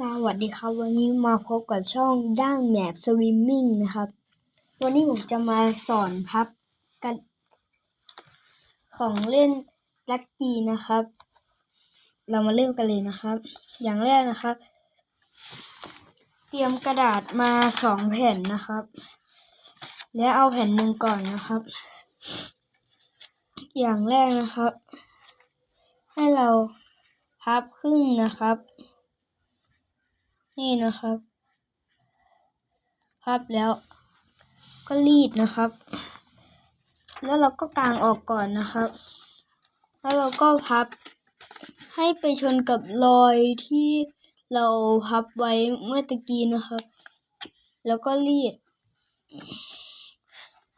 สวัสดีครับ วันนี้มาพบกับช่องด้างแมปสวิมมิ่งนะครับ วันนี้ผมจะมาสอนพับกันของเล่นลักกี้นะครับ เรามาเริ่มกันเลยนะครับ อย่างแรกนะครับ เตรียมกระดาษมาสองแผ่นนะครับ และเอาแผ่นหนึ่งก่อนนะครับ อย่างแรกนะครับ ให้เราพับครึ่งนะครับ นี่นะครับพับแล้วก็รีดนะครับ แล้วเราก็กางออกก่อนนะครับ แล้วเราก็พับให้ไปชนกับรอยที่เราพับไว้เมื่อตะกี้นะครับ แล้วก็รีด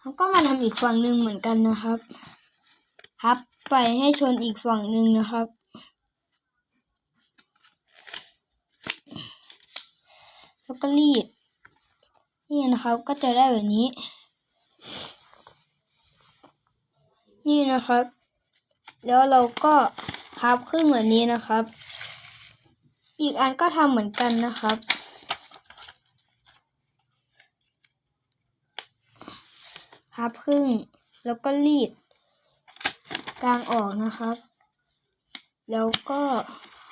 แล้วก็มาทำอีกฝั่งหนึ่งเหมือนกันนะครับ พับไปให้ชนอีกฝั่งหนึ่งนะครับ แล้วก็รีดนี่นะครับ ก็จะได้แบบนี้ นี่นะครับ แล้วเราก็พับครึ่งแบบนี้นะครับ อีกอันก็ทำเหมือนกันนะครับ พับครึ่งแล้วก็รีดกลางออกนะครับ แล้วก็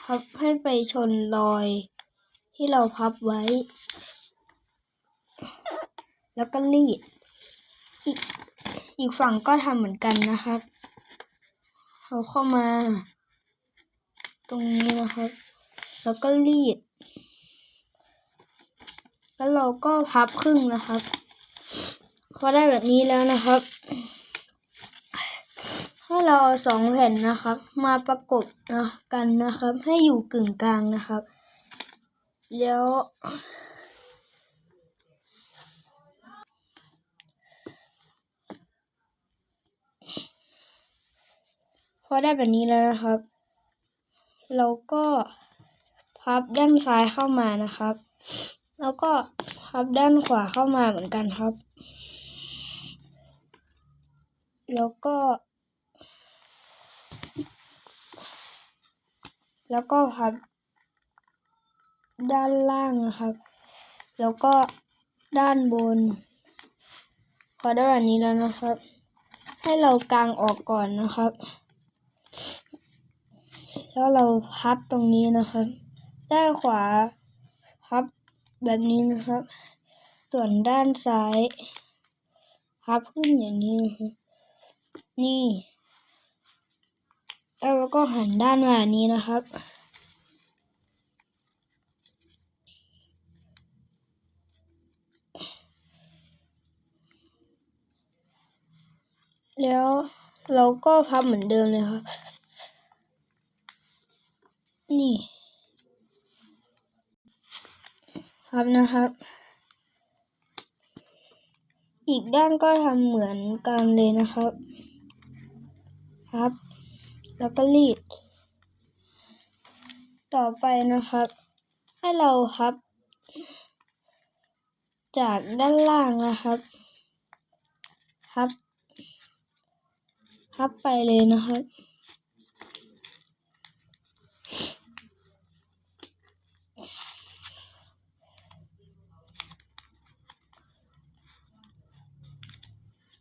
พับให้ไปชนรอย ที่เราพับไว้ แล้วก็รีดอีกอีกฝั่งก็ทำเหมือนกันนะครับเอาเข้ามา ตรงนี้นะครับ แล้วก็รีด แล้วเราก็พับครึ่งนะครับ พอได้แบบนี้แล้วนะครับ ให้เราเอาสองแผ่นนะครับ มาประกบนะกันนะครับ ให้อยู่กึ่งกลางนะครับ แล้วพอได้แบบนี้แล้วนะครับ เราก็พับด้านซ้ายเข้ามานะครับ แล้วก็พับด้านขวาเข้ามาเหมือนกันครับ แล้วก็ แล้วก็พับ ด้านล่างนะครับ แล้วก็ด้านบน พอได้แบบนี้แล้วนะครับ ให้เรากางออกก่อนนะครับ แล้วเราพับตรงนี้นะครับ ด้านขวาพับแบบนี้นะครับ ส่วนด้านซ้ายพับขึ้นอย่างนี้นะครับนี่ แล้วเราก็หันด้านมาแบบนี้นะครับ แล้วเราก็พับเหมือนเดิมเลยครับ นี่พับนะครับ อีกด้านก็ทำเหมือนกันเลยนะครับพับ แล้วก็รีด ต่อไปนะครับ ให้เราพับ จากด้านล่างนะครับพับ พับไปเลยนะครับ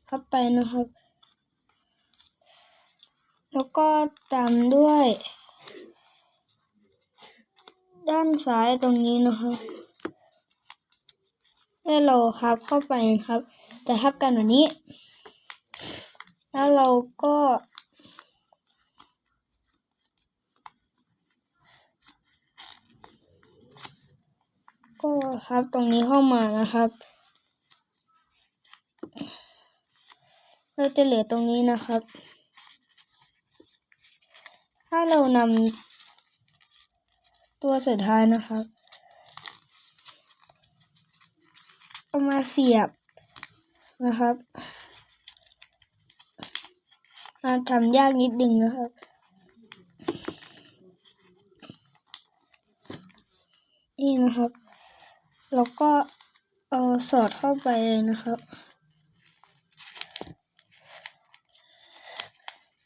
พับไปนะครับ แล้วก็ตามด้วย ด้านซ้ายตรงนี้นะครับให้เราพับเข้าไปนะครับ จะทับกันแบบนี้ แล้วเราก็ ก็พับตรงนี้เข้ามานะครับ เราจะเหลือตรงนี้นะครับ ถ้าเรานำตัวสุดท้ายนะครับเอามาเสียบนะครับ มาทำยากนิดหนึ่งนะครับ นี่นะครับ แล้วก็เอาสอดเข้าไปเลยนะครับ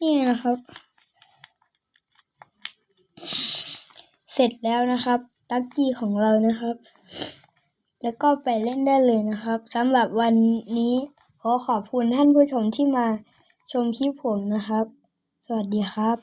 นี่นะครับ เสร็จแล้วนะครับตักกี้ของเรานะครับ แล้วก็ไปเล่นได้เลยนะครับสำหรับวันนี้ขอขอบคุณท่านผู้ชมที่มา ชมคลิปผมนะครับ สวัสดีครับ